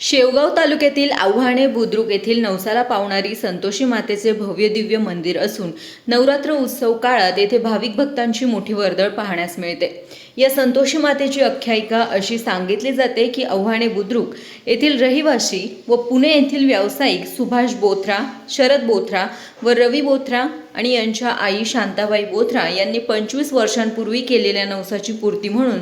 शेवगाव तालुक्यातील आव्हाणे बुद्रुक येथील नवसाला पावणारी संतोषी मातेचे भव्य दिव्य मंदिर असून नवरात्र उत्सव काळात येथे भाविक भक्तांची मोठी वर्दळ पाहण्यास मिळते. या संतोषी मातेची आख्यायिका अशी सांगितली जाते की आव्हाणे बुद्रुक येथील रहिवासी व पुणे येथील व्यावसायिक सुभाष बोथरा शरद बोथरा व रवी बोथरा आणि यांच्या आई शांताबाई बोथरा यांनी पंचवीस वर्षांपूर्वी केलेल्या नवसाची पूर्ती म्हणून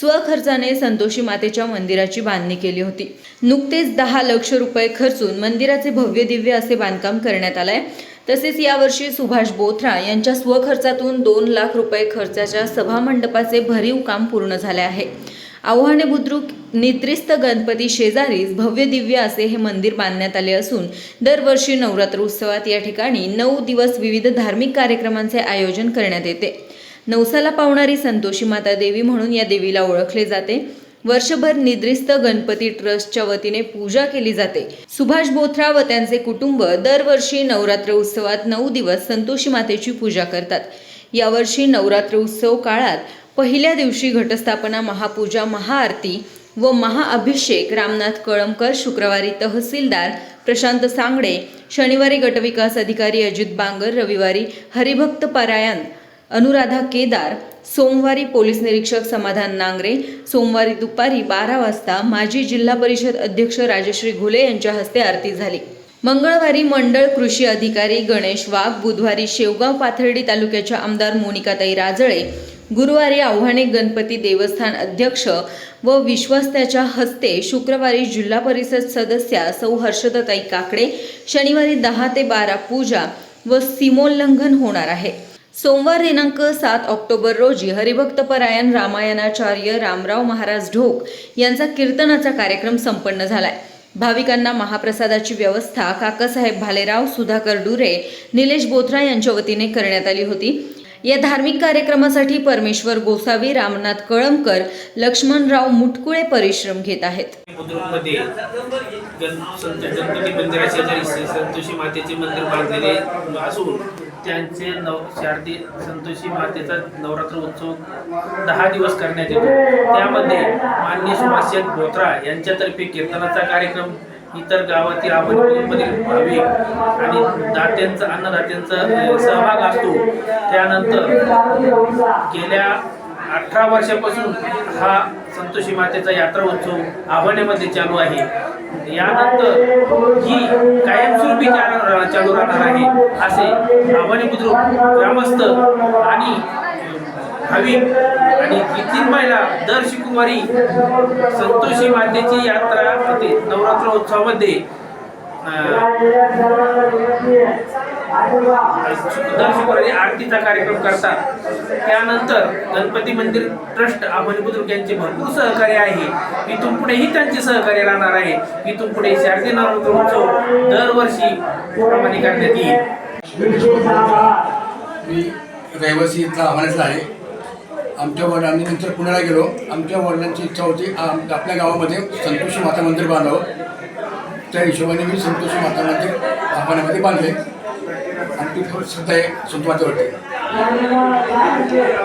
स्वखर्चाने संतोषी मातेच्या मंदिराची बांधणी केली होती. नुकतेच दहा लक्ष रुपये खर्चून मंदिराचे भव्य दिव्य असे बांधकाम करण्यात आलंय. तसेच यावर्षी सुभाष बोथरा यांच्या स्वखर्चातून दोन लाख रुपये खर्चाच्या सभामंडपाचे भरीव काम पूर्ण झाले आहे. आव्हाने बुद्रुक निद्रिस्त गणपती शेजारीच भव्य दिव्य असे हे मंदिर बांधण्यात आले असून दरवर्षी नवरात्र उत्सवात या ठिकाणी नऊ दिवस विविध धार्मिक कार्यक्रमांचे आयोजन करण्यात येते. नवसाला पावणारी संतोषी माता देवी म्हणून या देवीला ओळखले जाते. वर्षभर निद्रिस्त गणपती ट्रस्टच्या वतीने पूजा केली जाते. सुभाष बोथरा व त्यांचे कुटुंब दरवर्षी नवरात्र उत्सवात नऊ दिवस संतोषी मातेची पूजा करतात. यावर्षी नवरात्र उत्सव काळात पहिल्या दिवशी घटस्थापना महापूजा महाआरती व महाअभिषेक रामनाथ कळमकर शुक्रवारी तहसीलदार प्रशांत सांगडे शनिवारी गटविकास अधिकारी अजित बांगर रविवारी हरिभक्त परायण अनुराधा केदार सोमवारी पोलीस निरीक्षक समाधान नांगरे सोमवारी दुपारी बारा वाजता माजी जिल्हा परिषद अध्यक्ष राजश्री घुले यांच्या हस्ते आरती झाली. मंगळवारी मंडळ कृषी अधिकारी गणेश वाघ बुधवारी शेवगाव पाथर्डी तालुक्याच्या आमदार मोनिकाताई राजळे गुरुवारी आव्हाणे गणपती देवस्थान अध्यक्ष व विश्वस्त्याच्या हस्ते शुक्रवारी जिल्हा परिषद सदस्या सौ हर्षदताई काकडे शनिवारी दहा ते बारा पूजा व सीमोल्लंघन होणार आहे. सोमवार दिनांक सात ऑक्टोबर रोजी हरिभक्तपरायण रामायणाचार्य रामराव महाराज ढोक यांचा कीर्तनाचा कार्यक्रम संपन्न झालाय. भाविकांना महाप्रसादाची व्यवस्था काकासाहेब भालेराव सुधाकर डुरे निलेश बोथरा यांच्या वतीने करण्यात आली होती. या धार्मिक कार्यक्रमासाठी परमेश्वर गोसावी रामनाथ कळमकर लक्ष्मणराव मुटकुळे परिश्रम घेत आहेत. संत गणपती संतोषी मातेचे मंदिर बांधलेले असून त्यांचे नव शारदी संतोषी मातेचा नवरात्र उत्सव दहा दिवस करण्यात येतो. त्यामध्ये मान्य सुभाषेत बोत्रा यांच्यातर्फे कीर्तनाचा कार्यक्रम इतर गावातील आवडमधील भाविक आणि दात्यांचा अन्नदात्यांचा सहभाग असतो. त्यानंतर गेल्या अठरा वर्षापासून हा संतोषी मातेचा यात्रा उत्सव आव्हानेमध्ये चालू आहे. यानंतर ही कायमस्वरूपी चालू चालू राहणार आहे असे आव्हाने बुद्रुक ग्रामस्थ आणि भाविक आणि तीन महिला दर शुक्रवारी संतोषी मातेची यात्रा नवरात्र उत्सवामध्ये दर शुक्रवारी आरतीचा कार्यक्रम करतात. त्यानंतर गणपती मंदिर ट्रस्ट आव्हानी बुद्रुक यांचे भरपूर सहकार्य आहे. इथून पुढेही त्यांचे सहकार्य राहणार आहे. इथून पुढे शारदीय नवरात्र उत्सव दरवर्षी प्रमाणे करण्यात येईल. मी रहिवासी इथला आव्हानातला आहे. आमच्या वडिलांनी नंतर पुण्याला गेलो. आमच्या वडिलांची इच्छा होती आपल्या गावामध्ये संतोषी माता मंदिर बांधावं. त्या हिशोबाने मी संतोषी माता मंदिर आव्हानामध्ये बांधले. आणि ती फार श्रद्धा आहे संत वाटते